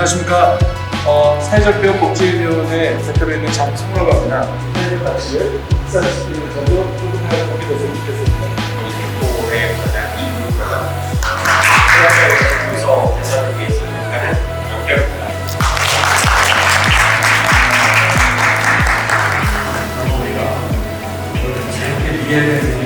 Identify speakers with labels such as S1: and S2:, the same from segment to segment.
S1: 안녕하십니까. 어, 사회적 교육복지위원회 대표로 있는 장승호라고 합니다. 사회적 가치를 익산시키면서도 조금 더 도움이 됐으면 좋겠습니다.
S2: 교의 가장 이유가 대학에서 대사를 위해서 하는 연결입니다.
S3: 우리가 재밌게 이해되는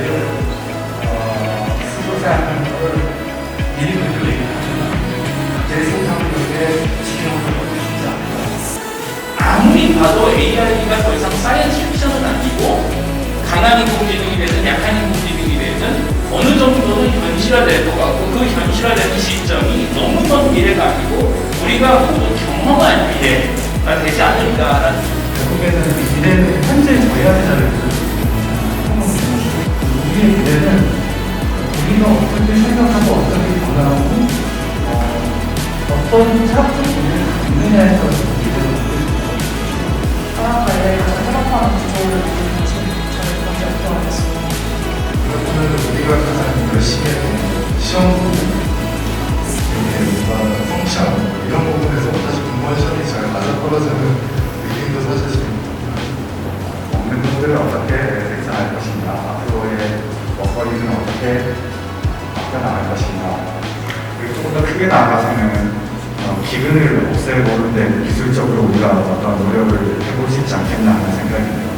S4: 봐도 AI가 더 이상 사이언스 픽션은 아니고 강한 인공지능이 되든 약한 인공지능이 되든 어느 정도는 현실화될 시험
S5: 뭔가 성취하고 이런 부분에서 사실 공무원 시험이 잘 맞아 떨어지는 느낌도 사실 좀
S6: 먹는 것들을 어떻게 생산할 것인가, 앞으로의 먹거리는 어떻게 바뀌어나갈 것인가, 그리고 조금 더 크게 나아가서는 어, 기근을 없애보는데 기술적으로 우리가 어떤 노력을 해보고 싶지 않겠나 하는 생각이 들어요.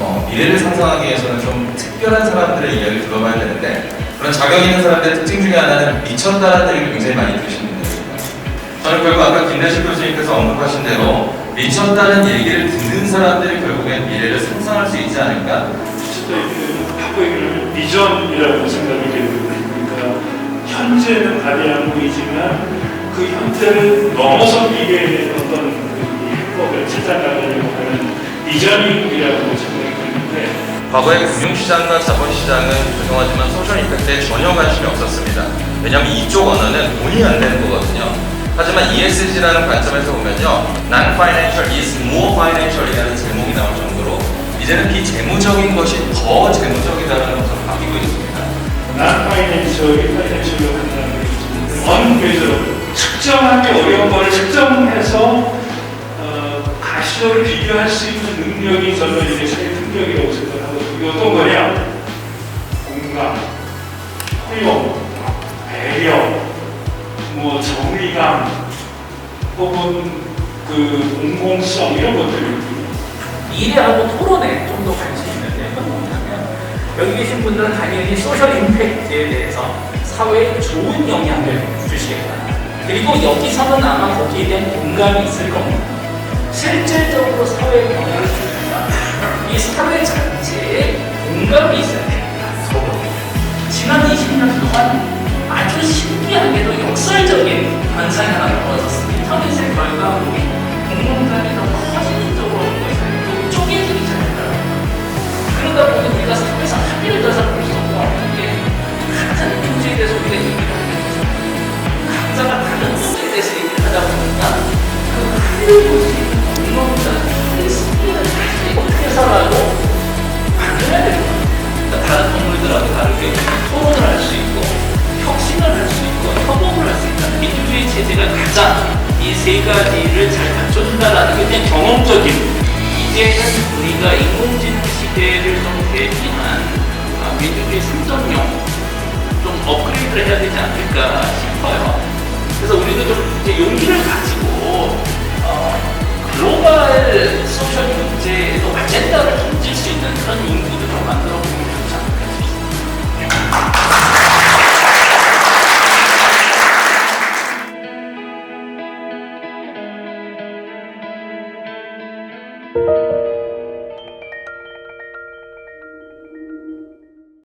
S7: 어, 미래를 상상하기 위해서는 좀 특별한 사람들의 이야기를 들어봐야 되는데 그런 자격 있는 사람들의 특징 중에 하나는 미쳤다라는 얘기를 굉장히 많이 들으시는 분들입니다. 저는 결국 아까 김대식 교수님께서 언급하신 대로 미쳤다는 얘기를 듣는 사람들이 결국엔 미래를 상상할 수 있지 않을까
S8: 있는 비전이라고 생각이. 그러니까 현재는 발이 안 보이지만 그 현재를 넘어서 미래의 어떤 그 해법을 찾아가려고 하는 비전이라고 생각이 드는데
S7: 과거의 금융시장과 자본시장은 죄송하지만 소셜 임팩트에 전혀 관심이 없었습니다. 왜냐하면 이쪽 언어는 돈이 안 되는 거거든요. 하지만 ESG라는 관점에서 보면요. Non-financial is more financial이라는 제목이 나올 정도로 이제는 비재무적인 것이 더 재무적이다라는 것으로 바뀌고 있습니다.
S8: 한다는 게 언메저 측정하기 어려운 걸 측정해서 어, 가시적으로 비교할 수 있는 능력이 저는 이제 세계 능력이라고 생각하거든요. 이게 어떤 거냐? 공감, 허용, 배려, 뭐 정의감, 혹은 그 공공성 이런 것들이거든요.
S4: 미래하고 토론에 좀 더 관심 있는 점은 뭐냐면 여기 계신 분들은 당연히 소셜 임팩트에 대해서 사회에 좋은 영향을 주시겠다. 그리고 여기서는 아마 거기에 대한 공감이 있을 겁니다. 실질적으로 사회에 영향을 이 사회 자체에 공감이 있어야 됩니다. 서로. 지난 20년 동안 아주 신기하게도 역설적인 현상이 하나 벌어졌습니다. 인터넷의 결과물이 공공감이 더 커지는 쪽으로 또 쪼개지기 시작했더라고요. 그러다 보니 우리가 사회에서 합의를 더 이상 볼수 없고 이게 같은 문제에 대해서 우리가 얘기를 하면서 각자가 다른 문제에 대해서 얘기를 하다 보니까 그 흘리고 민주주의 체제가 가장 이 세 가지를 잘 갖춰준다라는 게 그냥 경험적인 이제는 우리가 인공지능 시대를 좀 대비한 아, 민주주의 3.0좀 업그레이드를 해야 되지 않을까 싶어요. 그래서 우리도 좀 이제 용기를 가지고 어, 글로벌